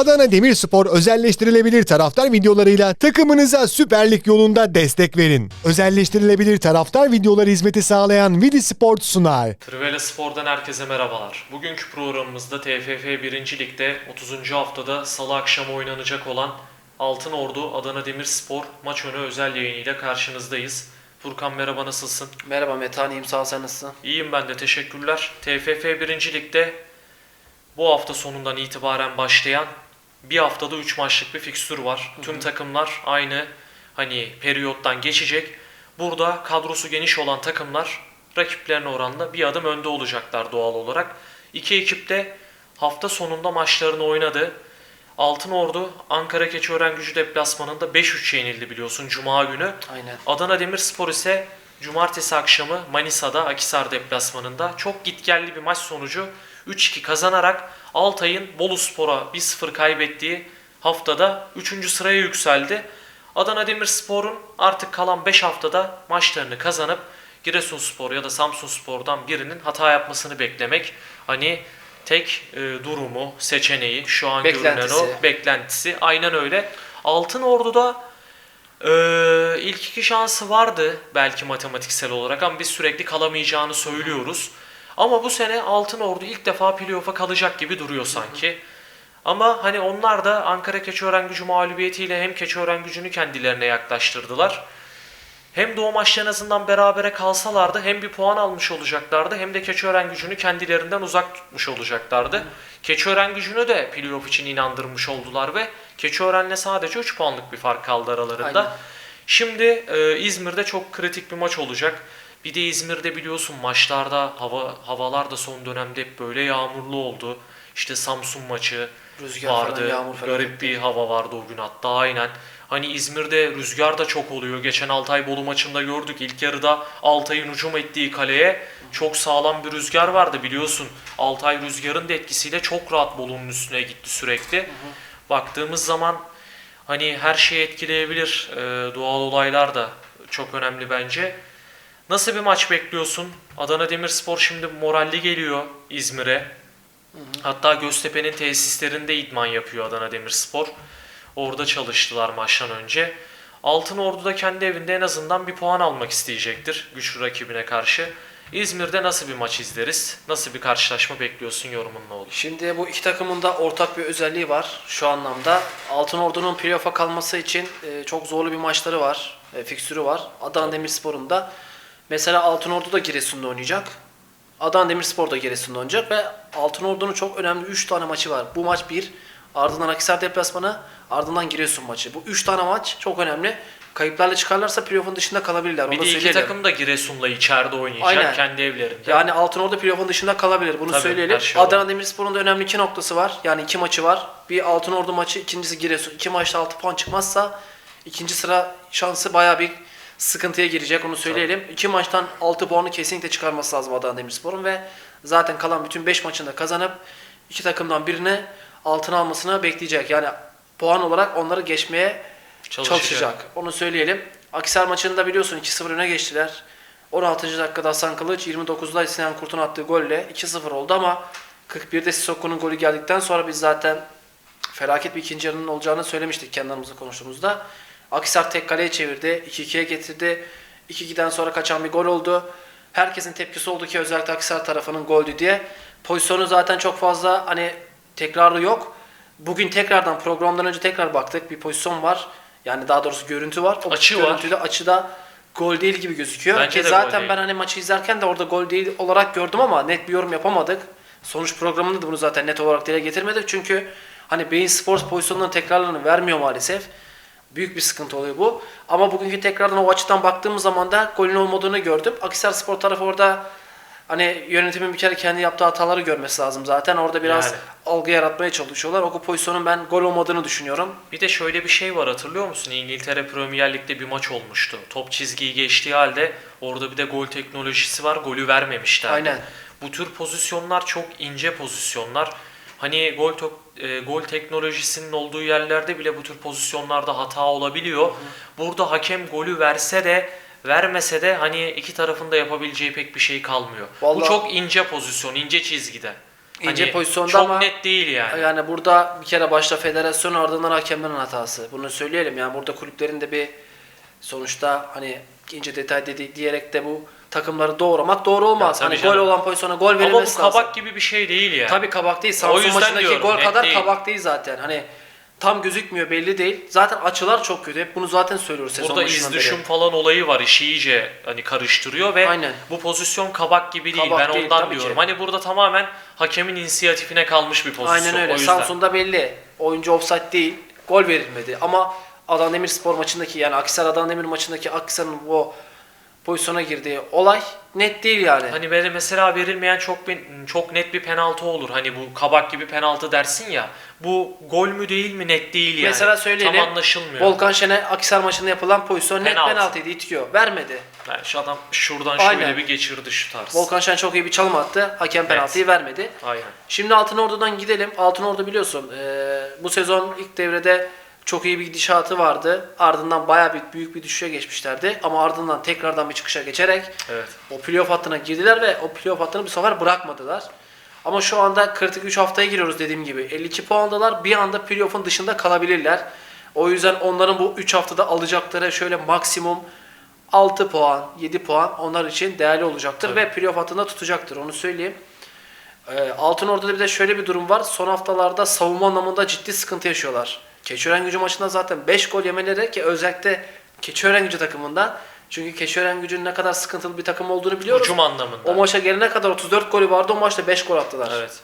Adana Demirspor özelleştirilebilir taraftar videolarıyla takımınıza Süper Lig yolunda destek verin. Özelleştirilebilir taraftar videoları hizmeti sağlayan Vidi Sport sunar. Trivela Spor'dan herkese merhabalar. Bugünkü programımızda TFF 1. Lig'de 30. haftada salı akşamı oynanacak olan Altın Ordu Adana Demirspor maç önü özel yayınıyla karşınızdayız. Furkan merhaba nasılsın? Merhaba Metehan, iyiyim sağ ol sen nasılsın? İyiyim ben de teşekkürler. TFF 1. Lig'de bu hafta sonundan itibaren başlayan bir haftada 3 maçlık bir fikstür var. Tüm takımlar aynı hani periyottan geçecek. Burada kadrosu geniş olan takımlar rakiplerine oranla bir adım önde olacaklar doğal olarak. İki ekip de hafta sonunda maçlarını oynadı. Altın Ordu Ankara Keçiören Gücü deplasmanında 5-3 yenildi biliyorsun Cuma günü. Aynen. Adana Demirspor ise cumartesi akşamı Manisa'da Akisar deplasmanında çok gitgelli bir maç sonucu 3-2 kazanarak Altay'ın Boluspor'a 1-0 kaybettiği haftada 3. sıraya yükseldi. Adana Demirspor'un artık kalan 5 haftada maçlarını kazanıp Giresunspor ya da Samsunspor'dan birinin hata yapmasını beklemek. Hani tek e, durumu, seçeneği şu an görünen Beklentisi. o beklentisi. Aynen öyle. Altın Ordu'da ee, ilk iki şansı vardı belki matematiksel olarak ama biz sürekli kalamayacağını söylüyoruz. Ama bu sene Altın Ordu ilk defa playoff'a kalacak gibi duruyor sanki. Ama hani onlar da Ankara Keçiören Gücü mağlubiyetiyle hem Keçiören Gücü'nü kendilerine yaklaştırdılar. Hem o maçta en azından berabere kalsalardı hem bir puan almış olacaklardı hem de Keçiören Gücü'nü kendilerinden uzak tutmuş olacaklardı. Keçiören Gücü'nü de playoff için inandırmış oldular ve Keçiören'le sadece 3 puanlık bir fark kaldı aralarında. Aynen. Şimdi e, İzmir'de çok kritik bir maç olacak. Bir de İzmir'de biliyorsun maçlarda hava havalar da son dönemde hep böyle yağmurlu oldu. İşte Samsun maçı Rüzgar vardı. falan, yağmur falan. Garip bir hava vardı o gün hatta aynen. Hani İzmir'de rüzgar da çok oluyor. Geçen Altay Bolu maçında gördük. İlk yarıda Altay'ın hücum ettiği kaleye çok sağlam bir rüzgar vardı biliyorsun. Altay rüzgarın da etkisiyle çok rahat Bolu'nun üstüne gitti sürekli. Baktığımız zaman hani her şeyi etkileyebilir. Ee, doğal olaylar da çok önemli bence. Nasıl bir maç bekliyorsun? Adana Demirspor şimdi moralli geliyor İzmir'e. Hatta Göztepe'nin tesislerinde idman yapıyor Adana Demirspor. Orada çalıştılar maçtan önce. Altın Ordu da kendi evinde en azından bir puan almak isteyecektir güçlü rakibine karşı. İzmir'de nasıl bir maç izleriz? Nasıl bir karşılaşma bekliyorsun yorumun ne olur? Şimdi bu iki takımın da ortak bir özelliği var şu anlamda. Altın Ordu'nun playoff'a kalması için e, çok zorlu bir maçları var, e, fikstürü var. Adana Demirspor'un da mesela Altın Ordu da Giresun'da oynayacak. Adana Demirspor da Giresun'da oynayacak ve Altın Ordu'nun çok önemli 3 tane maçı var. Bu maç 1, ardından Akhisar deplasmanı, ardından Giresun maçı. Bu 3 tane maç çok önemli. Kayıplarla çıkarlarsa playoff'un dışında kalabilirler. Onu Bir de iki söyleyelim. takım da Giresun'la içeride oynayacak Aynen. kendi evlerinde. Yani Altın Ordu playoff'un dışında kalabilir. Bunu Tabii, söyleyelim. şey Adana Demirspor'un da önemli iki noktası var. Yani iki maçı var. Bir Altın Ordu maçı, ikincisi Giresun. İki maçta 6 puan çıkmazsa ikinci sıra şansı bayağı bir sıkıntıya girecek. Onu söyleyelim. İki maçtan 6 puanı kesinlikle çıkarması lazım Adana Demirspor'un ve zaten kalan bütün 5 maçında kazanıp iki takımdan birine altın almasını bekleyecek. Yani puan olarak onları geçmeye Çalışacak. çalışacak. Onu söyleyelim. Akisar maçında biliyorsun 2-0 öne geçtiler. 16. dakikada Hasan Kılıç 29'da Sinan Kurt'un attığı golle 2-0 oldu ama 41'de Sissoko'nun golü geldikten sonra biz zaten felaket bir ikinci yarının olacağını söylemiştik kendi aramızda konuştuğumuzda. Akisar tek kaleye çevirdi. 2-2'ye getirdi. 2-2'den sonra kaçan bir gol oldu. Herkesin tepkisi oldu ki özellikle Akisar tarafının goldü diye. Pozisyonu zaten çok fazla hani tekrarı yok. Bugün tekrardan programdan önce tekrar baktık. Bir pozisyon var. Yani daha doğrusu görüntü var. O Açı var. görüntüde açıda gol değil gibi gözüküyor. Bence Ki de gol zaten değil. ben hani maçı izlerken de orada gol değil olarak gördüm ama net bir yorum yapamadık. Sonuç programında da bunu zaten net olarak dile getirmedik. Çünkü hani Beyin Sports pozisyonlarının tekrarlarını vermiyor maalesef. Büyük bir sıkıntı oluyor bu. Ama bugünkü tekrardan o açıdan baktığımız zaman da golün olmadığını gördüm. Akisar Spor tarafı orada hani yönetimin bir kere kendi yaptığı hataları görmesi lazım zaten. Orada biraz Yani. algı yaratmaya çalışıyorlar. O pozisyonun ben gol olmadığını düşünüyorum. Bir de şöyle bir şey var hatırlıyor musun? İngiltere Premier Lig'de bir maç olmuştu. Top çizgiyi geçtiği halde orada bir de gol teknolojisi var. Golü vermemişler. Aynen. Bu tür pozisyonlar çok ince pozisyonlar. Hani gol to- e, gol teknolojisinin olduğu yerlerde bile bu tür pozisyonlarda hata olabiliyor. Burada hakem golü verse de vermese de hani iki tarafın da yapabileceği pek bir şey kalmıyor. Bu Vallahi- çok ince pozisyon, ince çizgide. İnce pozisyonda çok ama- net değil yani. Yani burada bir kere başta federasyon ardından hakemlerin hatası. Bunu söyleyelim yani burada kulüplerin de bir sonuçta hani ince detay dedi diyerek de bu takımları doğramak doğru olmaz. Ya hani gol canım. olan pozisyona gol Ama bu verilmesi lazım. kabak gibi bir şey değil yani. Tabii kabak değil. Samsun maçındaki diyorum, gol kadar değil. kabak değil zaten. Hani tam gözükmüyor belli değil. Zaten açılar çok kötü. Hep bunu zaten söylüyoruz sezon Burada iz beri. düşüm falan olayı var. işi iyice hani karıştırıyor ve Aynen. bu pozisyon kabak gibi değil. Kabak ben değil, ondan diyorum. ki. Hani burada tamamen hakemin inisiyatifine kalmış bir pozisyon. Aynen öyle. O yüzden. Samsun'da belli. Oyuncu offside değil. Gol verilmedi. Ama Adana Demirspor maçındaki yani Akhisar Adana Demir maçındaki Akhisar'ın o pozisyona girdiği olay net değil yani. Hani böyle mesela verilmeyen çok bir- çok net bir penaltı olur. Hani bu kabak gibi penaltı dersin ya. Bu gol mü değil mi net değil yani. Mesela söyleyelim. Tam anlaşılmıyor. Volkan Şen'e Akhisar maçında yapılan pozisyon net Penaltı. penaltıydı itiyor. Vermedi. Yani şu adam şuradan şöyle Aynen. bir geçirdi şu tarz. Volkan Şen çok iyi bir çalım attı. Hakem penaltıyı vermedi. Aynen. Şimdi Altınordu'dan gidelim. Altınordu biliyorsun eee, bu sezon ilk devrede çok iyi bir gidişatı vardı. Ardından bayağı bir büyük bir düşüşe geçmişlerdi. Ama ardından tekrardan bir çıkışa geçerek Evet. o playoff hattına girdiler ve o playoff hattını bu sefer bırakmadılar. Ama şu anda kritik 3 haftaya giriyoruz dediğim gibi. 52 puandalar. Bir anda playoff'un dışında kalabilirler. O yüzden onların bu 3 haftada alacakları şöyle maksimum 6 puan, 7 puan onlar için değerli olacaktır Tabii. ve playoff hattında tutacaktır. Onu söyleyeyim. Ee, Altınordu'da bir de şöyle bir durum var. Son haftalarda savunma anlamında ciddi sıkıntı yaşıyorlar. Keçiören gücü maçında zaten 5 gol yemeleri ki özellikle Keçiören gücü takımında. Çünkü Keçiören gücünün ne kadar sıkıntılı bir takım olduğunu biliyoruz. Hücum anlamında. O maça gelene kadar 34 golü vardı. O maçta 5 gol attılar. Evet.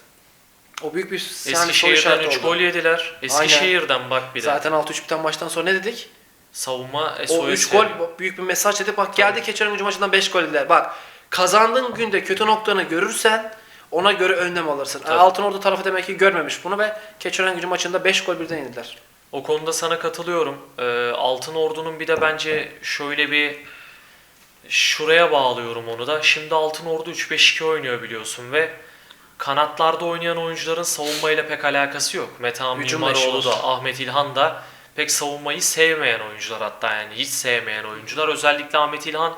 O büyük bir yani Eskişehir'den işareti 3 oldu. gol yediler. Eskişehir'den bak bir de. Zaten 6-3 biten maçtan sonra ne dedik? Savunma O SOS 3 gol büyük bir mesaj dedik. Bak geldi Keçiören gücü maçından 5 gol yediler. Bak kazandığın günde kötü noktanı görürsen ona göre önlem alırsın. Tabii. Altınordu tarafı demek ki görmemiş bunu ve Keçiören gücü maçında 5 gol birden yediler. O konuda sana katılıyorum. Ee, Altın Ordu'nun bir de bence şöyle bir şuraya bağlıyorum onu da. Şimdi Altın Ordu 3-5-2 oynuyor biliyorsun ve kanatlarda oynayan oyuncuların savunmayla pek alakası yok. Metehan Hücumla işi Mimaroğlu da Ahmet İlhan da pek savunmayı sevmeyen oyuncular hatta yani hiç sevmeyen oyuncular. Özellikle Ahmet İlhan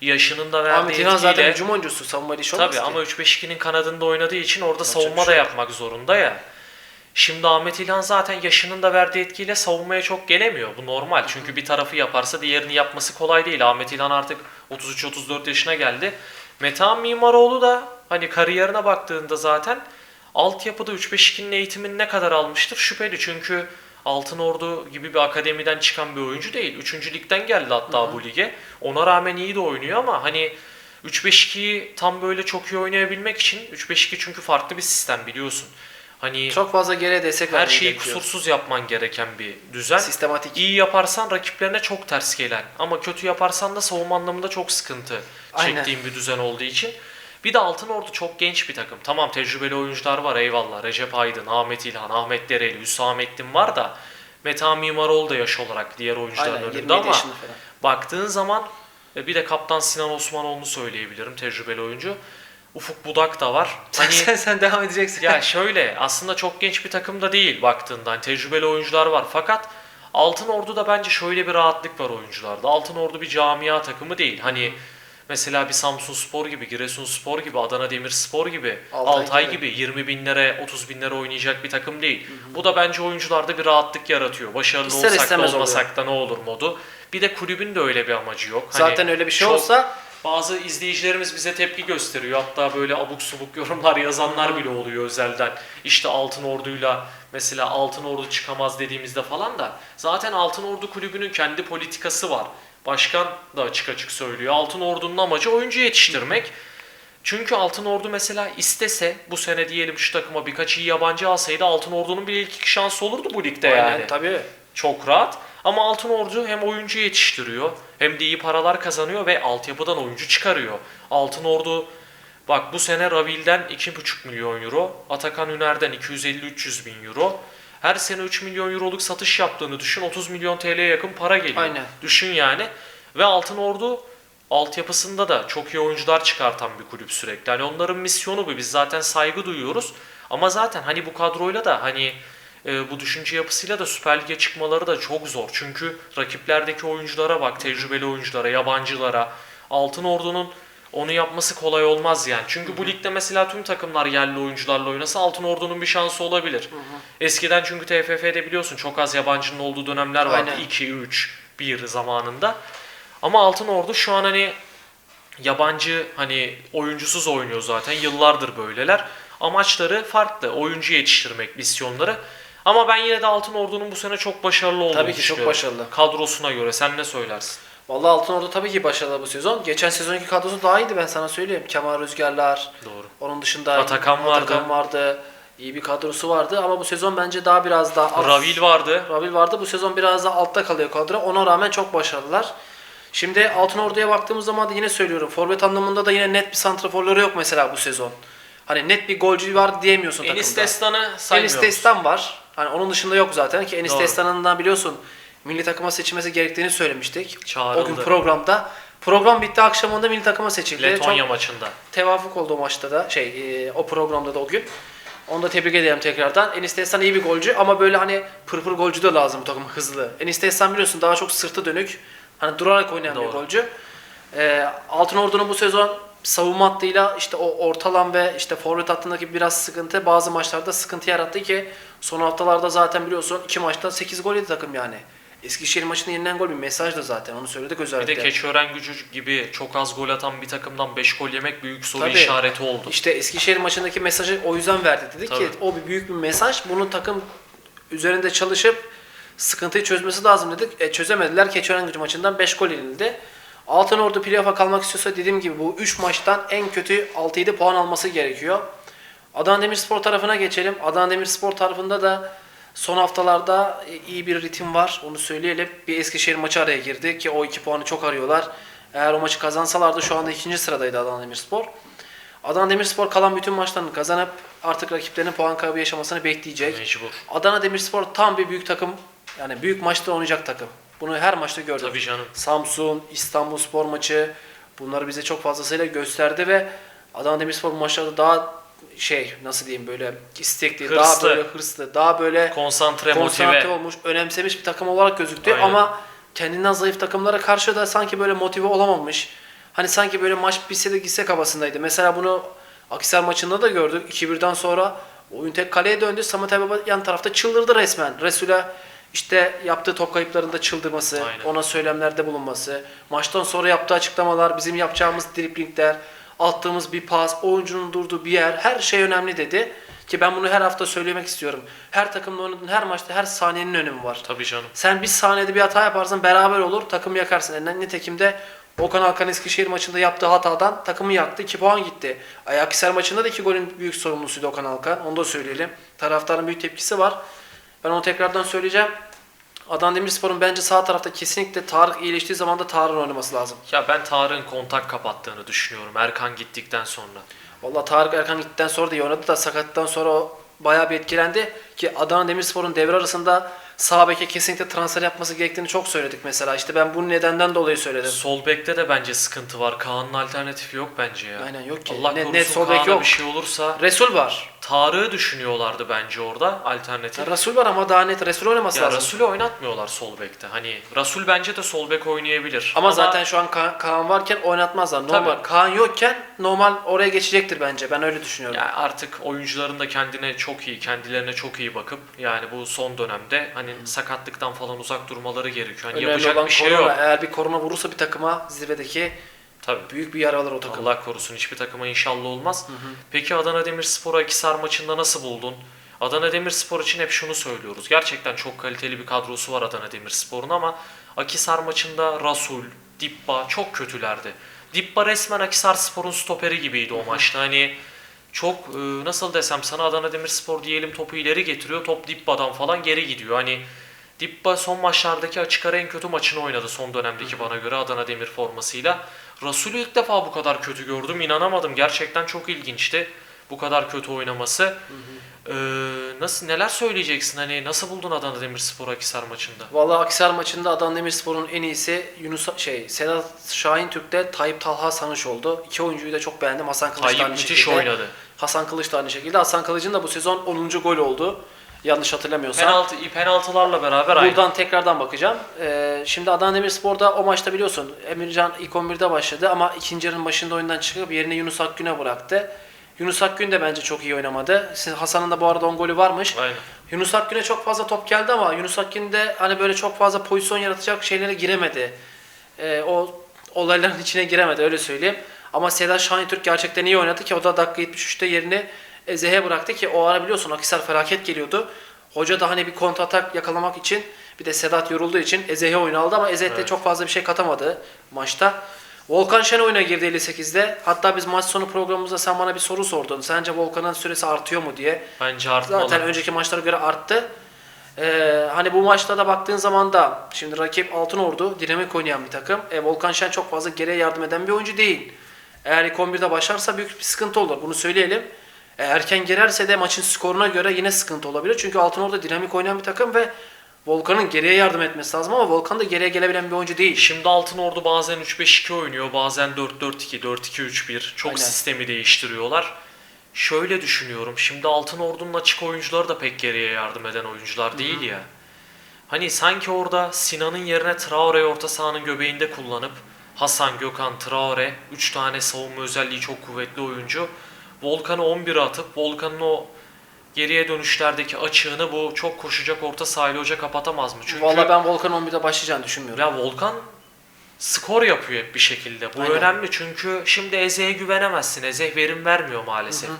yaşının da verdiği Ahmet İlhan zaten etkiyle- hücum oyuncusu. Savunmayla iş olmaz Tabii ki. ama 3-5-2'nin kanadında oynadığı için orada Yapacak savunma da şey yok. yapmak zorunda ya. Şimdi Ahmet İlhan zaten yaşının da verdiği etkiyle savunmaya çok gelemiyor. Bu normal. Çünkü bir tarafı yaparsa diğerini yapması kolay değil. Ahmet İlhan artık 33-34 yaşına geldi. Metehan Mimaroğlu da hani kariyerine baktığında zaten altyapıda 3-5-2'nin eğitimini ne kadar almıştır şüpheli. Çünkü Altın Ordu gibi bir akademiden çıkan bir oyuncu değil. Üçüncü ligden geldi hatta bu lige. Ona rağmen iyi de oynuyor ama hani 3-5-2'yi tam böyle çok iyi oynayabilmek için 3-5-2 çünkü farklı bir sistem biliyorsun. Hani Çok fazla geriye destek her şeyi gerekiyor. kusursuz yapman gereken bir düzen. Sistematik. İyi yaparsan rakiplerine çok ters gelen ama kötü yaparsan da savunma anlamında çok sıkıntı Aynen. çektiğin bir düzen olduğu için. Bir de Altın Ordu çok genç bir takım. Tamam tecrübeli oyuncular var eyvallah. Recep Aydın, Ahmet İlhan, Ahmet Dereli, Hüsamettin var da Metehan Mimaroğlu da yaş olarak diğer oyuncuların Aynen önünde 27 ama baktığın zaman e, bir de kaptan Sinan Osmanoğlu'nu söyleyebilirim tecrübeli oyuncu. Ufuk Budak da var. Hani sen, sen devam edeceksin. ya şöyle aslında çok genç bir takım da değil baktığında. Hani tecrübeli oyuncular var. Fakat Altın Ordu'da bence şöyle bir rahatlık var oyuncularda. Altın Ordu bir camia takımı değil. Hani mesela bir Samsun Spor gibi, Giresun Spor gibi, Adana Demirspor gibi, Altay Altay, gibi. gibi. 20 binlere, 30 binlere oynayacak bir takım değil. Bu da bence oyuncularda bir rahatlık yaratıyor. Başarılı İster olsak da olmasak da ne olur modu. Bir de kulübün de öyle bir amacı yok. Hani Zaten öyle bir şey çok- olsa bazı izleyicilerimiz bize tepki gösteriyor. Hatta böyle abuk subuk yorumlar yazanlar bile oluyor özelden. İşte Altın Ordu'yla mesela Altın Ordu çıkamaz dediğimizde falan da zaten Altın Ordu kulübünün kendi politikası var. Başkan da açık açık söylüyor. Altın Ordu'nun amacı oyuncu yetiştirmek. Çünkü Altın Ordu mesela istese bu sene diyelim şu takıma birkaç iyi yabancı alsaydı Altın Ordu'nun bile ilk iki şansı olurdu bu ligde Aynen, yani. tabii. Çok rahat. Ama Altın Ordu hem oyuncu yetiştiriyor hem de iyi paralar kazanıyor ve altyapıdan oyuncu çıkarıyor. Altın Ordu bak bu sene Ravil'den 2,5 milyon euro, Atakan Üner'den 250-300 bin euro. Her sene 3 milyon euroluk satış yaptığını düşün. 30 milyon TL'ye yakın para geliyor. Aynen. Düşün yani. Ve Altın Ordu altyapısında da çok iyi oyuncular çıkartan bir kulüp sürekli. Hani onların misyonu bu. Biz zaten saygı duyuyoruz. Ama zaten hani bu kadroyla da hani e, bu düşünce yapısıyla da Süper Lig'e çıkmaları da çok zor. Çünkü rakiplerdeki oyunculara bak, tecrübeli oyunculara, yabancılara. Altın Ordu'nun onu yapması kolay olmaz yani. Çünkü bu ligde mesela tüm takımlar yerli oyuncularla oynasa Altın Ordu'nun bir şansı olabilir. Eskiden çünkü TFF'de biliyorsun çok az yabancının olduğu dönemler vardı. Aynen. 2, 3, 1 zamanında. Ama Altın Ordu şu an hani yabancı hani oyuncusuz oynuyor zaten. Yıllardır böyleler. Amaçları farklı. Oyuncu yetiştirmek misyonları. Ama ben yine de Altın Ordu'nun bu sene çok başarılı olduğunu Tabii ki çok düşünüyorum. başarılı. Kadrosuna göre. Sen ne söylersin? Vallahi Altınordu tabii ki başarılı bu sezon. Geçen sezonki kadrosu daha iyiydi ben sana söyleyeyim. Kemal Rüzgarlar, Doğru. onun dışında Atakan vardı. Atakan vardı. İyi bir kadrosu vardı ama bu sezon bence daha biraz daha alt- Ravil vardı. Ravil vardı. Bu sezon biraz daha altta kalıyor kadro. Ona rağmen çok başarılılar. Şimdi Altınordu'ya baktığımız zaman da yine söylüyorum. Forvet anlamında da yine net bir santraforları yok mesela bu sezon. Hani net bir golcü var diyemiyorsun Enis takımda. Destan'ı Enis saymıyoruz. Destan var. Hani onun dışında yok zaten ki Enis Doğru. Destan'ın da biliyorsun milli takıma seçilmesi gerektiğini söylemiştik. Çağrıldı. O gün programda. Program bitti akşamında milli takıma seçildi. Letonya Çok maçında. tevafuk oldu o maçta da şey e, o programda da o gün. Onu da tebrik ederim tekrardan. Enis Destan iyi bir golcü ama böyle hani pırpır golcü de lazım bu takım hızlı. Enis Destan biliyorsun daha çok sırtı dönük. Hani durarak oynayan bir Doğru. golcü. Ee, Altın Ordu'nun bu sezon savunma hattıyla işte o ortalan ve işte forvet hattındaki biraz sıkıntı bazı maçlarda sıkıntı yarattı ki son haftalarda zaten biliyorsun iki maçta 8 gol yedi takım yani. Eskişehir maçında yenilen gol bir mesajdı zaten onu söyledik Bir özellikle. de Keçiören gücü gibi çok az gol atan bir takımdan 5 gol yemek büyük soru Tabii. işareti oldu. İşte Eskişehir maçındaki mesajı o yüzden verdi. Dedi ki Tabii. o bir büyük bir mesaj. Bunu takım üzerinde çalışıp sıkıntıyı çözmesi lazım dedik. E, çözemediler. Keçiören gücü maçından 5 gol yenildi. Altınordu playoff'a kalmak istiyorsa dediğim gibi bu 3 maçtan en kötü 6-7 puan alması gerekiyor. Adana Demirspor tarafına geçelim. Adana Demirspor tarafında da son haftalarda iyi bir ritim var. Onu söyleyelim. Bir Eskişehir maçı araya girdi ki o 2 puanı çok arıyorlar. Eğer o maçı kazansalardı şu anda ikinci sıradaydı Adana Demirspor. Adana Demirspor kalan bütün maçlarını kazanıp artık rakiplerinin puan kaybı yaşamasını bekleyecek. Mecbur. Adana Demirspor tam bir büyük takım. Yani büyük maçta oynayacak takım. Bunu her maçta gördük. Tabii canım. Samsun, İstanbul Spor maçı bunları bize çok fazlasıyla gösterdi ve Adana Demirspor maçlarda daha şey nasıl diyeyim böyle istekli, Hırslı. daha böyle hırslı, daha böyle Konsantre, konsantre motive. olmuş, önemsemiş bir takım olarak gözüktü Aynen. ama kendinden zayıf takımlara karşı da sanki böyle motive olamamış. Hani sanki böyle maç bitse de gitse kafasındaydı. Mesela bunu Akisar maçında da gördük. 2-1'den sonra oyun tek kaleye döndü. Samet Aybaba yan tarafta çıldırdı resmen. Resul'e işte yaptığı top kayıplarında çıldırması, Aynen. ona söylemlerde bulunması, maçtan sonra yaptığı açıklamalar, bizim yapacağımız driplingler, attığımız bir pas, oyuncunun durduğu bir yer, her şey önemli dedi. Ki ben bunu her hafta söylemek istiyorum. Her takımla oynadığın her maçta her saniyenin önemi var. Tabii canım. Sen bir saniyede bir hata yaparsan beraber olur, takımı yakarsın. Yani nitekim de Okan Alkan Eskişehir maçında yaptığı hatadan takımı yaktı. 2 puan gitti. Ajaxer maçında da 2 golün büyük sorumlusuydu Okan Alkan. Onu da söyleyelim. Taraftarın büyük tepkisi var. Ben onu tekrardan söyleyeceğim. Adana Demirspor'un bence sağ tarafta kesinlikle Tarık iyileştiği zaman da Tarık'ın oynaması lazım. Ya ben Tarık'ın kontak kapattığını düşünüyorum Erkan gittikten sonra. Vallahi Tarık Erkan gittikten sonra da iyi oynadı da sakatlıktan sonra o bayağı bir etkilendi. Ki Adana Demirspor'un devre arasında sağ beke kesinlikle transfer yapması gerektiğini çok söyledik mesela. İşte ben bu nedenden dolayı söyledim. Sol bekte de bence sıkıntı var. Kaan'ın alternatifi yok bence ya. Aynen yok ki. Allah Ne- korusun net sol Kaan'a yok. bir şey olursa Resul var. Tarık'ı düşünüyorlardı bence orada alternatif. Resul var ama daha net Resul oynaması Ya lazım. Rasul'ü oynatmıyorlar sol bekte. Hani Rasul bence de sol bek oynayabilir. Ama, zaten şu an Ka- Kaan varken oynatmazlar. Normal. Tabii. Kaan yokken normal oraya geçecektir bence. Ben öyle düşünüyorum. yani artık oyuncuların da kendine çok iyi, kendilerine çok iyi bakıp yani bu son dönemde hani sakatlıktan falan uzak durmaları gerekiyor. Hani Önemli yapacak olan bir şey korona. yok. Eğer bir korona vurursa bir takıma zirvedeki Tabii. büyük bir yara alır o takım. Allah korusun hiçbir takıma inşallah olmaz. Peki Adana Demirspor'u Akisar maçında nasıl buldun? Adana Demirspor için hep şunu söylüyoruz. Gerçekten çok kaliteli bir kadrosu var Adana Demirspor'un ama Akisar maçında Rasul, Dippa çok kötülerdi. Dippa resmen Akisar Spor'un stoperi gibiydi o maçta. Hani çok e, nasıl desem sana Adana Demirspor diyelim topu ileri getiriyor. Top Dippa'dan falan geri gidiyor. Hani Dippa son maçlardaki açık ara en kötü maçını oynadı son dönemdeki bana göre Adana Demir formasıyla. Rasul'ü ilk defa bu kadar kötü gördüm. inanamadım. Gerçekten çok ilginçti bu kadar kötü oynaması. Ee, nasıl neler söyleyeceksin? Hani nasıl buldun Adana Demirspor Akisar maçında? Vallahi Akisar maçında Adana Demirspor'un en iyisi Yunus şey Sedat Şahin Türk'te Tayyip Talha Sanış oldu. İki oyuncuyu da çok beğendim. Hasan Kılıç da Tayyip aynı müthiş şekilde. oynadı. Hasan Kılıç da aynı şekilde. Hasan Kılıç'ın da bu sezon 10. gol oldu. Yanlış hatırlamıyorsam. Penaltı, penaltılarla beraber aynı. Buradan tekrardan bakacağım. Ee, şimdi Adana Demirspor'da o maçta biliyorsun Emircan ilk 11'de başladı ama ikinci yarının başında oyundan çıkıp yerine Yunus Akgün'e bıraktı. Yunus Akgün de bence çok iyi oynamadı. Hasan'ın da bu arada 10 golü varmış. Aynen. Yunus Akgün'e çok fazla top geldi ama Yunus Akgün de hani böyle çok fazla pozisyon yaratacak şeylere giremedi. Ee, o olayların içine giremedi öyle söyleyeyim. Ama Sedat Şahintürk gerçekten iyi oynadı ki o da dakika 73'te yerini Eze'ye bıraktı ki o ara biliyorsun Akisar felaket geliyordu. Hoca da hani bir kontratak yakalamak için bir de Sedat yorulduğu için Eze'ye oyunu aldı ama Eze de Evet. çok fazla bir şey katamadı maçta. Volkan Şen oyuna girdi 58'de. Hatta biz maç sonu programımızda sen bana bir soru sordun. Sence Volkan'ın süresi artıyor mu diye. Bence artmalı. Zaten önceki maçlara göre arttı. Ee, hani bu maçta da baktığın zaman da şimdi rakip Altınordu dinamik oynayan bir takım. E, Volkan Şen çok fazla geriye yardım eden bir oyuncu değil. Eğer ilk 11'de başlarsa büyük bir sıkıntı olur. Bunu söyleyelim. E, erken girerse de maçın skoruna göre yine sıkıntı olabilir. Çünkü Altınordu dinamik oynayan bir takım ve Volkan'ın geriye yardım etmesi lazım ama Volkan da geriye gelebilen bir oyuncu değil. Şimdi Altın Ordu bazen 3-5-2 oynuyor, bazen 4-4-2, 4-2-3-1. Çok Aynen. sistemi değiştiriyorlar. Şöyle düşünüyorum. Şimdi Altın Ordu'nun açık oyuncuları da pek geriye yardım eden oyuncular değil ya. Hani sanki orada Sinan'ın yerine Traore'yi orta sahanın göbeğinde kullanıp Hasan, Gökhan, Traore 3 tane savunma özelliği çok kuvvetli oyuncu. Volkan'ı 11'e atıp Volkan'ın o geriye dönüşlerdeki açığını bu çok koşacak orta sahili hoca kapatamaz mı? Çünkü Vallahi ben Volkan'ın 11'de başlayacağını düşünmüyorum. ya Volkan skor yapıyor hep bir şekilde. Bu Aynen. önemli çünkü şimdi Eze'ye güvenemezsin. Eze verim vermiyor maalesef.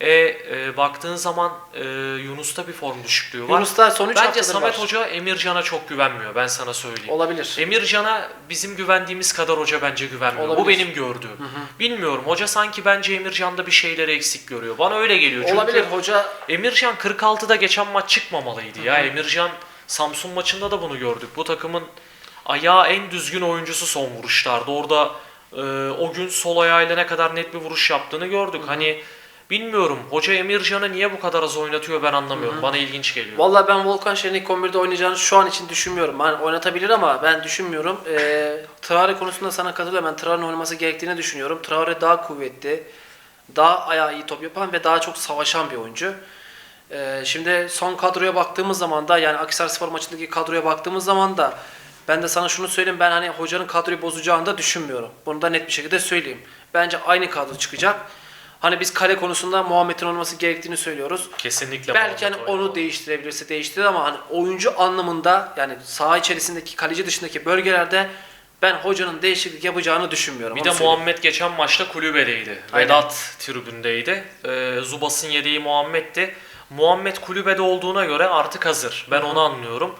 E, e, baktığın zaman e, Yunus'ta bir form düşüklüğü var. Yunus'ta son üç Bence haftadır Samet var. Hoca Emircan'a çok güvenmiyor ben sana söyleyeyim. Olabilir. Emircan'a bizim güvendiğimiz kadar hoca bence güvenmiyor. Bu Olabilir. benim gördüğüm. Bilmiyorum. Hoca sanki bence Emircan'da bir şeyleri eksik görüyor. Bana öyle geliyor. Çünkü Olabilir hoca Emircan 46'da geçen maç çıkmamalıydı ya. Emircan Samsun maçında da bunu gördük. Bu takımın ayağı en düzgün oyuncusu son vuruşlarda. Orada e, o gün sol ayağıyla ne kadar net bir vuruş yaptığını gördük. Hani bilmiyorum. Hoca Emircan'ı niye bu kadar az oynatıyor ben anlamıyorum. Bana ilginç geliyor. Vallahi ben Volkan Şen'in ilk 11'de oynayacağını şu an için düşünmüyorum. Hani oynatabilir ama ben düşünmüyorum. Ee, Traore konusunda sana katılıyorum. Ben Traore'nin oynaması gerektiğini düşünüyorum. Traore daha kuvvetli, daha ayağı iyi top yapan ve daha çok savaşan bir oyuncu. Ee, şimdi son kadroya baktığımız zaman da yani Akhisarspor maçındaki kadroya baktığımız zaman da ben de sana şunu söyleyeyim ben hani hocanın kadroyu bozacağını da düşünmüyorum. Bunu da net bir şekilde söyleyeyim. Bence aynı kadro çıkacak. Hani biz kale konusunda Muhammed'in oynaması gerektiğini söylüyoruz. Kesinlikle. Belki hani onu değiştirebilirse değiştirir ama hani oyuncu anlamında yani saha içerisindeki kaleci dışındaki bölgelerde ben hocanın değişiklik yapacağını düşünmüyorum. Bir de söyleyeyim. Muhammed geçen maçta kulübedeydi. Aynen. Vedat tribündeydi. Ee, Zubas'ın yediği Muhammed'ti. Muhammed kulübede olduğuna göre artık hazır. Ben onu anlıyorum.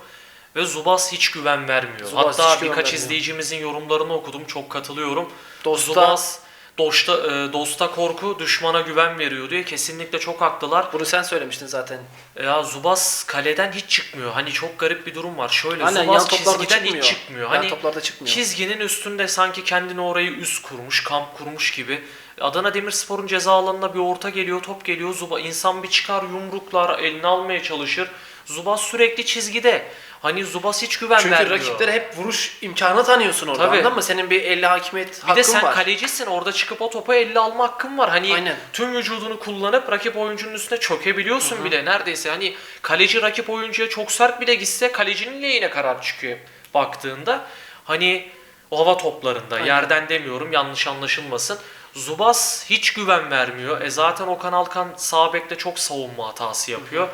Ve Zubas hiç güven vermiyor. Zubas Hatta hiç güven birkaç vermiyor. izleyicimizin yorumlarını okudum. Çok katılıyorum. Dosta- Zubas dosta, e, dosta korku, düşmana güven veriyor diye kesinlikle çok haklılar. Bunu sen söylemiştin zaten. Ya Zubas kaleden hiç çıkmıyor. Hani çok garip bir durum var. Şöyle Aynen, Zubas toplarda çizgiden çıkmıyor. hiç çıkmıyor. Hani toplarda çıkmıyor. çizginin üstünde sanki kendini orayı üst kurmuş, kamp kurmuş gibi. Adana Demirspor'un ceza alanına bir orta geliyor, top geliyor. Zuba insan bir çıkar, yumruklar, elini almaya çalışır. Zubas sürekli çizgide. Hani Zubas hiç güven Çünkü vermiyor. rakiplere hep vuruş imkanı tanıyorsun orada Tabii. anladın mı? Senin bir 50 hakimiyet Bir hakkın de sen var. kalecisin orada çıkıp o topu elle alma hakkın var. Hani Aynen. tüm vücudunu kullanıp rakip oyuncunun üstüne çökebiliyorsun bile neredeyse. Hani kaleci rakip oyuncuya çok sert bile gitse kalecinin lehine karar çıkıyor baktığında. Hani o hava toplarında Aynen. yerden demiyorum yanlış anlaşılmasın. Zubas hiç güven vermiyor. E zaten Okan Alkan sağ bekte çok savunma hatası yapıyor.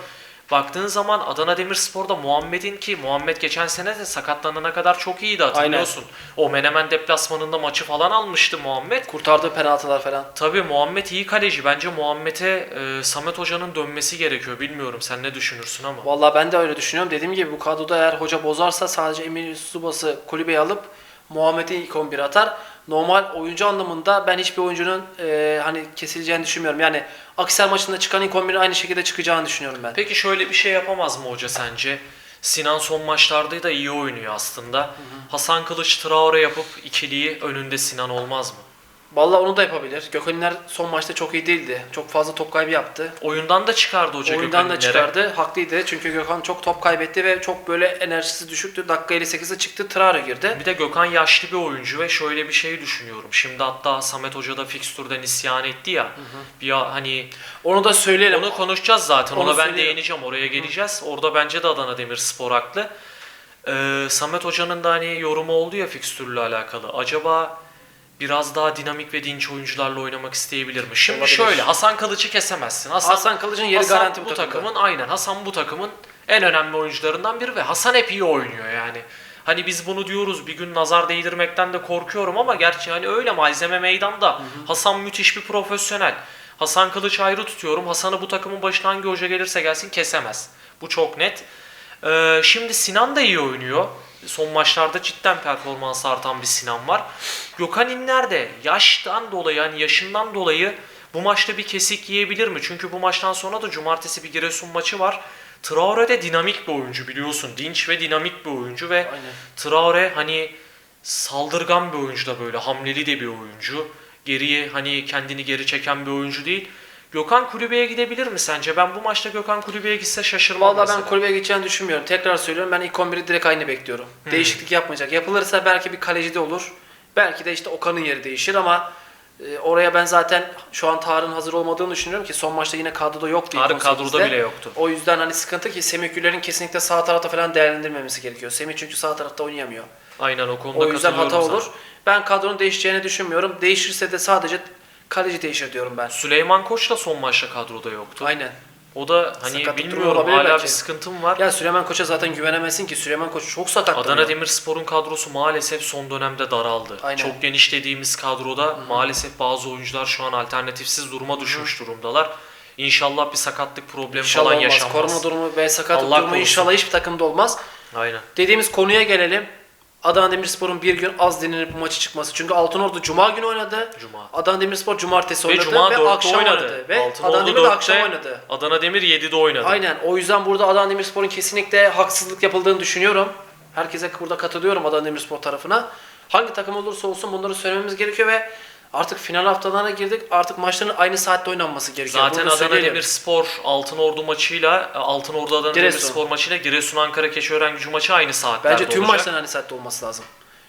Baktığın zaman Adana Demirspor'da Muhammed'in ki Muhammed geçen sene de sakatlanana kadar çok iyiydi hatırlıyorsun. O Menemen deplasmanında maçı falan almıştı Muhammed. Kurtardığı penaltılar falan. Tabii Muhammed iyi kaleci. Bence Muhammed'e e, Samet Hoca'nın dönmesi gerekiyor. Bilmiyorum sen ne düşünürsün ama. Vallahi ben de öyle düşünüyorum. Dediğim gibi bu kadroda eğer hoca bozarsa sadece Emir Subas'ı kulübeye alıp Muhammed'i ilk 11 atar. Normal oyuncu anlamında ben hiçbir oyuncunun e, hani kesileceğini düşünmüyorum. Yani Aksel maçında çıkan ilk 11'in aynı şekilde çıkacağını düşünüyorum ben. Peki şöyle bir şey yapamaz mı hoca sence? Sinan son maçlarda da iyi oynuyor aslında. Hasan Kılıç Traore yapıp ikiliyi önünde Sinan olmaz mı? Vallahi onu da yapabilir. Gökhan'lar son maçta çok iyi değildi. Çok fazla top kaybı yaptı. Oyundan da çıkardı hoca Oyundan da çıkardı. Haklıydı. Çünkü Gökhan çok top kaybetti ve çok böyle enerjisi düşüktü. Dakika 58'de çıktı. Traore girdi. Bir de Gökhan yaşlı bir oyuncu ve şöyle bir şey düşünüyorum. Şimdi hatta Samet Hoca da fikstürden isyan etti ya. Bir ya- hani Onu da söyleyelim. onu konuşacağız zaten. Onu Ona ben söyleyelim. değineceğim. Oraya geleceğiz. Orada bence de Adana Demirspor haklı. Ee, Samet Hoca'nın da hani yorumu oldu ya fikstürle alakalı. Acaba biraz daha dinamik ve dinç oyuncularla oynamak isteyebilir mi? Şimdi Olabilir. şöyle Hasan Kılıç'ı kesemezsin. Hasan, Hasan Kılıç'ın yeri Hasan garanti bu, takımda. takımın aynen Hasan bu takımın en önemli oyuncularından biri ve Hasan hep iyi oynuyor yani. Hani biz bunu diyoruz bir gün nazar değdirmekten de korkuyorum ama gerçi hani öyle malzeme meydanda. Hasan müthiş bir profesyonel. Hasan Kılıç ayrı tutuyorum. Hasan'ı bu takımın başına hangi hoca gelirse gelsin kesemez. Bu çok net. Ee, şimdi Sinan da iyi oynuyor. Son maçlarda cidden performansı artan bir Sinan var. Gökhan İnler de yaştan dolayı yani yaşından dolayı bu maçta bir kesik yiyebilir mi? Çünkü bu maçtan sonra da cumartesi bir Giresun maçı var. Traore de dinamik bir oyuncu biliyorsun. Dinç ve dinamik bir oyuncu ve Aynen. Traore hani saldırgan bir oyuncu da böyle hamleli de bir oyuncu. Geriye hani kendini geri çeken bir oyuncu değil. Gökhan kulübeye gidebilir mi sence? Ben bu maçta Gökhan kulübeye gitse şaşırmam Vallahi mesela. ben kulübeye gideceğini düşünmüyorum. Tekrar söylüyorum ben ilk 11'i direkt aynı bekliyorum. Değişiklik yapmayacak. Yapılırsa belki bir kaleci de olur. Belki de işte Okan'ın yeri değişir ama e, oraya ben zaten şu an Tarık'ın hazır olmadığını düşünüyorum ki son maçta yine kadroda yoktu. Tarık 18'de. kadroda bile yoktu. O yüzden hani sıkıntı ki Semih Güler'in kesinlikle sağ tarafta falan değerlendirmemesi gerekiyor. Semih çünkü sağ tarafta oynayamıyor. Aynen o konuda O yüzden hata olur. sana. Ben kadronun değişeceğini düşünmüyorum. Değişirse de sadece kaleci değişir diyorum ben. Süleyman Koç da son maçta kadroda yoktu. Aynen. O da hani Sakatlık bilmiyorum hala belki. bir sıkıntım var. Ya Süleyman Koç'a zaten güvenemezsin ki. Süleyman Koç çok sakat. Adana Demirspor'un kadrosu maalesef son dönemde daraldı. Aynen. Çok geniş dediğimiz kadroda maalesef bazı oyuncular şu an alternatifsiz duruma düşmüş durumdalar. İnşallah bir sakatlık problemi İnşallah falan olmaz. yaşanmaz. Korona durumu ve sakatlık Allah durumu korusun. inşallah hiçbir takımda olmaz. Aynen. Dediğimiz konuya gelelim. Adana Demirspor'un bir gün az dinlenip bu maçı çıkması. Çünkü Altınordu Cuma günü oynadı. Cuma. Adana Demirspor Cumartesi Ve oynadı Cuma ve 4'te akşam oynadı. oynadı. Ve Altınordu Adana Demir de 4'te, akşam oynadı. Adana Demir 7'de oynadı. Aynen. O yüzden burada Adana Demirspor'un kesinlikle haksızlık yapıldığını düşünüyorum. Herkese burada katılıyorum Adana Demirspor tarafına. Hangi takım olursa olsun bunları söylememiz gerekiyor ve artık final haftalarına girdik. Artık maçların aynı saatte oynanması gerekiyor. Zaten Bunu da Adana söyleyelim. Demirspor Altınordu maçıyla Altınordu Adana Giresun. Demirspor maçıyla Giresun Ankara Keçiören Gücü maçı aynı saatlerde Bence tüm olacak. maçların aynı saatte olması lazım.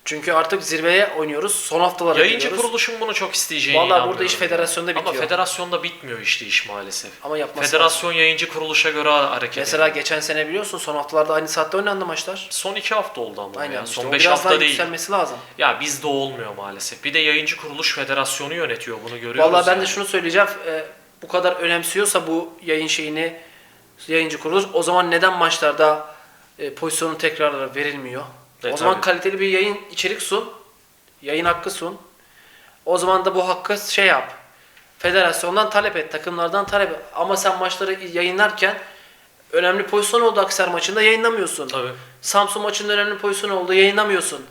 Çünkü artık zirveye oynuyoruz. Son haftalara Yayıncı giriyoruz. kuruluşun bunu çok isteyeceğine Vallahi burada iş federasyonda bitiyor. Ama federasyonda bitmiyor işte iş maalesef. Ama yapması Federasyon yayıncı kuruluşa göre hareket Mesela ediyor. geçen sene biliyorsun son haftalarda aynı saatte oynandı maçlar. Son iki hafta oldu ama Aynen. ya. işte Son o beş biraz hafta daha değil. yükselmesi lazım. Ya bizde olmuyor maalesef. Bir de yayıncı kuruluş federasyonu yönetiyor bunu görüyoruz. Vallahi ben yani. de şunu söyleyeceğim. e, bu kadar önemsiyorsa bu yayın şeyini yayıncı kuruluş o zaman neden maçlarda e, pozisyonun tekrarları verilmiyor? E, o zaman tabii. kaliteli bir yayın içerik sun. Yayın hakkı sun. O zaman da bu hakkı şey yap. Federasyondan talep et, takımlardan talep et. Ama sen maçları yayınlarken önemli pozisyon oldu Akser maçında yayınlamıyorsun. Tabii. Samsun maçında önemli pozisyon oldu yayınlamıyorsun.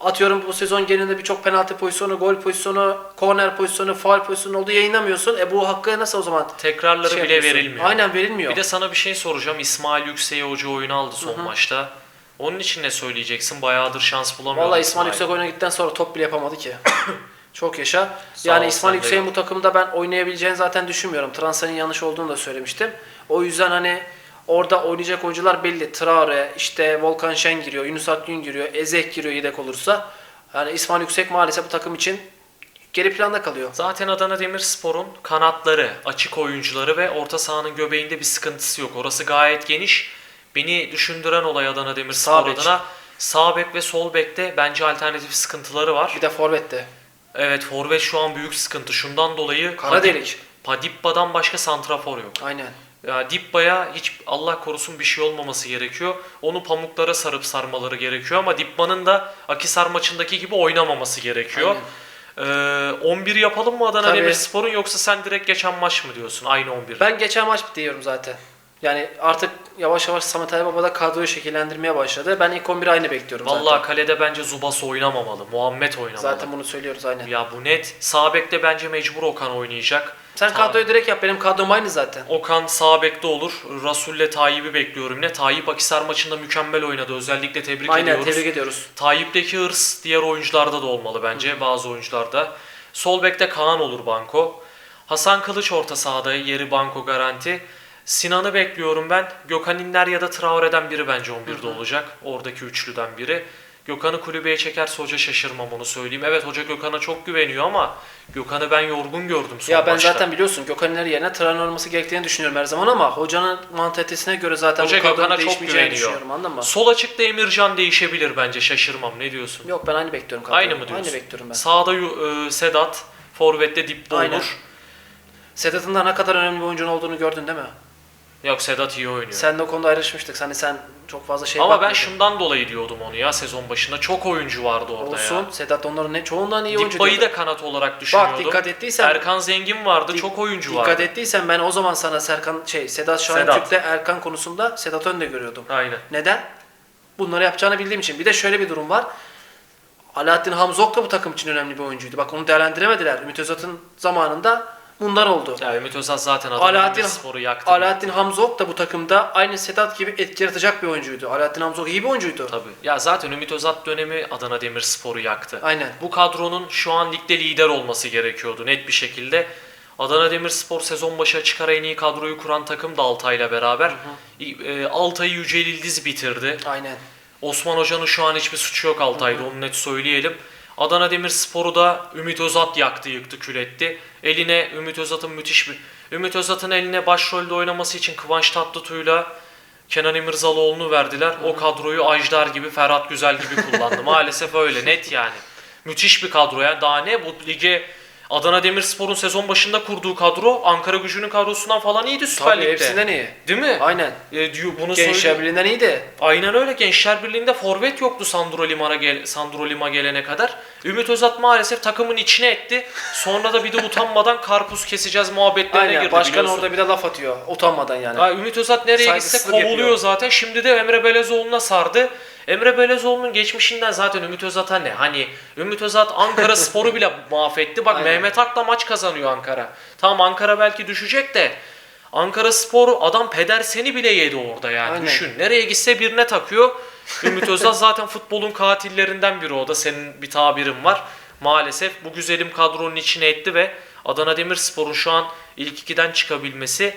Atıyorum bu sezon genelinde birçok penaltı pozisyonu, gol pozisyonu, korner pozisyonu, faul pozisyonu oldu yayınlamıyorsun. E bu hakkı nasıl o zaman? Tekrarları şey bile yapıyorsun? verilmiyor. Aynen verilmiyor. Bir de sana bir şey soracağım. İsmail Yüksek'e hoca oyunu aldı son maçta. Onun için ne söyleyeceksin? Bayağıdır şans bulamıyor. Vallahi İsmail Yüksek oyuna gittikten sonra top bile yapamadı ki. Çok yaşa. Sağ yani ol, İsmail Yüksek'in bu takımda ben oynayabileceğini zaten düşünmüyorum. Transferin yanlış olduğunu da söylemiştim. O yüzden hani orada oynayacak oyuncular belli. Traore, işte Volkan Şen giriyor, Yunus Akgün giriyor, Ezek giriyor yedek olursa. Yani İsmail Yüksek maalesef bu takım için geri planda kalıyor. Zaten Adana Demirspor'un kanatları, açık oyuncuları ve orta sahanın göbeğinde bir sıkıntısı yok. Orası gayet geniş. Beni düşündüren olay Adana Demirspor Sağ adına sağ bek ve sol bekte bence alternatif sıkıntıları var. Bir de Forvet'te. Evet forvet şu an büyük sıkıntı. Şundan dolayı Kara delik. Padippa'dan başka santrafor yok. Aynen. Ya Dibba'ya hiç Allah korusun bir şey olmaması gerekiyor. Onu pamuklara sarıp sarmaları gerekiyor ama Dibba'nın da Akisar maçındaki gibi oynamaması gerekiyor. Ee, 11 yapalım mı Adana Tabii. Demirspor'un yoksa sen direkt geçen maç mı diyorsun? Aynı 11. Ben geçen maç diyorum zaten. Yani artık yavaş yavaş Samet Ali Baba da kadroyu şekillendirmeye başladı. Ben ilk 11 aynı bekliyorum Vallahi zaten. kalede bence Zubas oynamamalı. Muhammed oynamalı. Zaten bunu söylüyoruz aynen. Ya bu net. Sağ bekte bence mecbur Okan oynayacak. Sen Ta- kadroyu direkt yap. Benim kadrom aynı zaten. Okan sağ bekte olur. Rasul'le Tayyip'i bekliyorum yine. Tayyip Akisar maçında mükemmel oynadı. Özellikle tebrik Aynen ediyoruz. tebrik ediyoruz. Tayyip'teki hırs diğer oyuncularda da olmalı bence. Bazı oyuncularda. Sol bekte Kaan olur banko. Hasan Kılıç orta sahada yeri banko garanti. Sinan'ı bekliyorum ben. Gökhan İnler ya da Traore'den biri bence 11'de olacak. Oradaki üçlüden biri. Gökhan'ı kulübeye çekerse hoca şaşırmam onu söyleyeyim. Evet hoca Gökhan'a çok güveniyor ama Gökhan'ı ben yorgun gördüm son Ya ben maçta. zaten biliyorsun Gökhan İnler yerine Tran olması gerektiğini düşünüyorum her zaman ama hocanın mantalitesine göre zaten Hoca bu kadronun Gökhan'a çok değişmeyeceğini güveniyor. düşünüyorum anladın mı? Sol açıkta Emircan değişebilir bence şaşırmam. Ne diyorsun? Yok ben aynı bekliyorum kadroyu. Aynı mı diyorsun? Aynı bekliyorum ben. Sağda yu- e, Sedat, Forvet'te Dippo Aynen. olur. Sedat'ın da ne kadar önemli bir oyuncun olduğunu gördün değil mi? Yok Sedat iyi oynuyor. Sen de o konuda ayrışmıştık. Hani sen çok fazla şey Ama ben şundan dolayı diyordum onu ya sezon başında. Çok oyuncu vardı orada Olsun. ya. Sedat onların ne çoğundan iyi oyuncu. Dibba'yı da kanat olarak düşünüyordum. dikkat ettiysen- Erkan Zengin vardı. Dik- çok oyuncu Dikkat vardı. ettiysen ben o zaman sana Serkan şey Sedat Şahin Sedat. Türk'te Erkan konusunda Sedat Önde görüyordum. Aynen. Neden? Bunları yapacağını bildiğim için. Bir de şöyle bir durum var. Alaaddin Hamzok da bu takım için önemli bir oyuncuydu. Bak onu değerlendiremediler. Ümit Özat'ın zamanında bunlar oldu. Ya Ümit Özal zaten Adana Alaaddin, Demirspor'u yaktı. Alaaddin Hamzok da bu takımda aynı Sedat gibi etki yaratacak bir oyuncuydu. Alaaddin Hamzok iyi bir oyuncuydu. Tabii. Ya zaten Ümit Özat dönemi Adana Demirspor'u yaktı. Aynen. Bu kadronun şu an ligde lider olması gerekiyordu net bir şekilde. Adana Demirspor sezon başı açık ara en iyi kadroyu kuran takım da Altay'la beraber. E, Altay'ı Yücel İldiz bitirdi. Aynen. Osman Hoca'nın şu an hiçbir suçu yok Altay'da onu net söyleyelim. Adana Demirspor'u da Ümit Özat yaktı, yıktı, kül etti. Eline Ümit Özat'ın müthiş bir... Ümit Özat'ın eline başrolde oynaması için Kıvanç Tatlıtuğ'la Kenan İmirzalıoğlu'nu verdiler. O kadroyu Ajdar gibi, Ferhat Güzel gibi kullandı. Maalesef öyle, net yani. Müthiş bir kadro ya. Daha ne? Bu lige Adana Demirspor'un sezon başında kurduğu kadro Ankara Gücü'nün kadrosundan falan iyiydi Süper Tabii Lig'de. hepsinden iyi. Değil mi? Aynen. E, diyor, bunu Gençler. Birliği'nden iyiydi. Aynen öyle. Gençler Birliği'nde forvet yoktu Sandro Lima'na gel Sandro Lima gelene kadar. Ümit Özat maalesef takımın içine etti. Sonra da bir de utanmadan karpuz keseceğiz muhabbetlerine Aynen. girdi Başkan biliyorsun. orada bir de laf atıyor. Utanmadan yani. Ha, Ümit Özat nereye gitse kovuluyor yapıyor. zaten. Şimdi de Emre Belezoğlu'na sardı. Emre Belezoğlu'nun geçmişinden zaten Ümit Özat'a ne? Hani Ümit Özat Ankara Sporu bile mahvetti. Bak Aynen. Mehmet Ak'la maç kazanıyor Ankara. Tamam Ankara belki düşecek de Ankara Sporu adam peder seni bile yedi orada yani. Aynen. Düşün. Nereye gitse birine takıyor. Ümit Özat zaten futbolun katillerinden biri o da. Senin bir tabirin var. Maalesef bu güzelim kadronun içine etti ve Adana Demirspor'un şu an ilk ikiden çıkabilmesi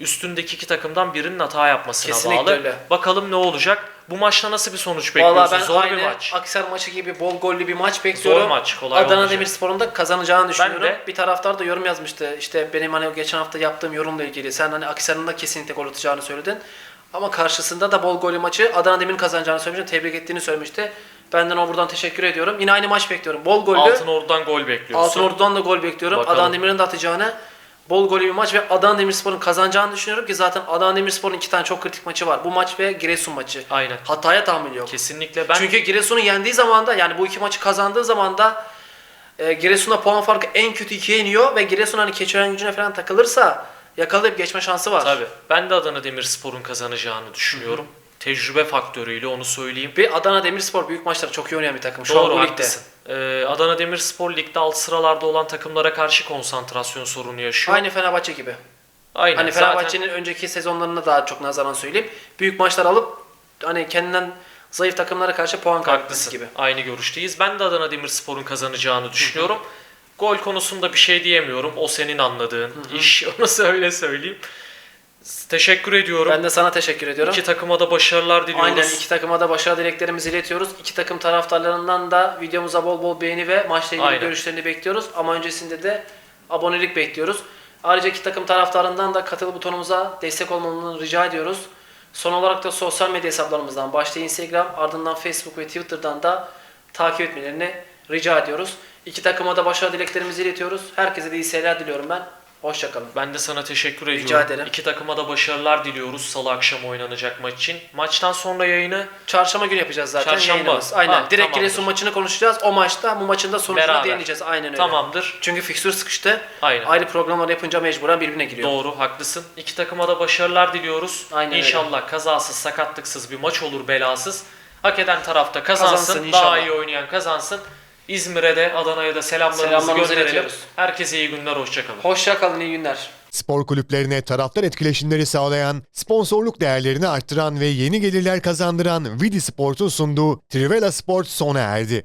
üstündeki iki takımdan birinin hata yapmasına Kesinlikle bağlı. öyle. Bakalım ne olacak? Bu maçta nasıl bir sonuç bekliyorsun? Vallahi ben Zor aynı bir maç. Akisar maçı gibi bol gollü bir maç bekliyorum. maç, kolay Adana. Demirspor'un da kazanacağını düşünüyorum. de. Bir taraftar da yorum yazmıştı. İşte benim hani geçen hafta yaptığım yorumla ilgili. Sen hani Akisar'ın da kesinlikle gol atacağını söyledin. Ama karşısında da bol gollü maçı Adana Demir'in kazanacağını söylemişti. Tebrik ettiğini söylemişti. Benden o buradan teşekkür ediyorum. Yine aynı maç bekliyorum. Bol gollü. Altın Ordu'dan gol bekliyorsun. Altın Ordu'dan da gol bekliyorum. Bakalım. Adana Demir'in de atacağını bol golü bir maç ve Adana Demirspor'un kazanacağını düşünüyorum ki zaten Adana Demirspor'un iki tane çok kritik maçı var. Bu maç ve Giresun maçı. Aynen. Hataya tahammül yok. Kesinlikle ben Çünkü Giresun'u yendiği zaman da yani bu iki maçı kazandığı zaman da e, Giresun'a puan farkı en kötü ikiye iniyor ve Giresun hani Keçiören gücüne falan takılırsa yakalayıp geçme şansı var. tabii ben de Adana Demirspor'un kazanacağını düşünüyorum. Tecrübe faktörüyle onu söyleyeyim. Ve Adana Demirspor büyük maçları çok iyi oynayan bir takım. Şu an Doğru bu ligde. haklısın. Ee, Adana Demirspor ligde alt sıralarda olan takımlara karşı konsantrasyon sorunu yaşıyor. Aynı Fenerbahçe gibi. Aynen. Hani Zaten- Fenerbahçe'nin önceki sezonlarında daha çok nazaran söyleyeyim. Büyük maçlar alıp hani kendinden zayıf takımlara karşı puan kaybetmesi gibi. Aynı görüşteyiz. Ben de Adana Demirspor'un kazanacağını düşünüyorum. Gol konusunda bir şey diyemiyorum. O senin anladığın iş. Onu öyle söyleyeyim. Teşekkür ediyorum. Ben de sana teşekkür ediyorum. İki takıma da başarılar diliyoruz. Aynen iki takıma da başarı dileklerimizi iletiyoruz. İki takım taraftarlarından da videomuza bol bol beğeni ve maçla ilgili Aynen. görüşlerini bekliyoruz. Ama öncesinde de abonelik bekliyoruz. Ayrıca iki takım taraftarından da katıl butonumuza destek olmalarını rica ediyoruz. Son olarak da sosyal medya hesaplarımızdan başta Instagram ardından Facebook ve Twitter'dan da takip etmelerini rica ediyoruz. İki takıma da başarı dileklerimizi iletiyoruz. Herkese de iyi seyirler diliyorum ben. Hoşçakalın. Ben de sana teşekkür ediyorum. Rica ederim. İki takıma da başarılar diliyoruz salı akşam oynanacak maç için. Maçtan sonra yayını Çarşamba günü yapacağız zaten Çarşamba. yayınımız. Aynen. Ha, Direkt tamamdır. Giresun maçını konuşacağız. O maçta bu maçın da sonucunu Beraber. değineceğiz. Aynen öyle. tamamdır. Çünkü fikstür sıkıştı. Aynen. Ayrı programlar yapınca mecburen birbirine giriyor. Doğru, haklısın. İki takıma da başarılar diliyoruz. Aynen öyle. İnşallah kazasız, sakatlıksız bir maç olur belasız. Hak eden tarafta kazansın, Kazansın inşallah. daha iyi oynayan kazansın. İzmir'e de Adana'ya da selamlarımızı, Selamlarımızı gönderelim. iletiyoruz. Herkese iyi günler, hoşçakalın. Hoşça kalın, iyi günler. Spor kulüplerine taraftar etkileşimleri sağlayan, sponsorluk değerlerini arttıran ve yeni gelirler kazandıran Vidi Sport'un sunduğu Trivela Sport sona erdi.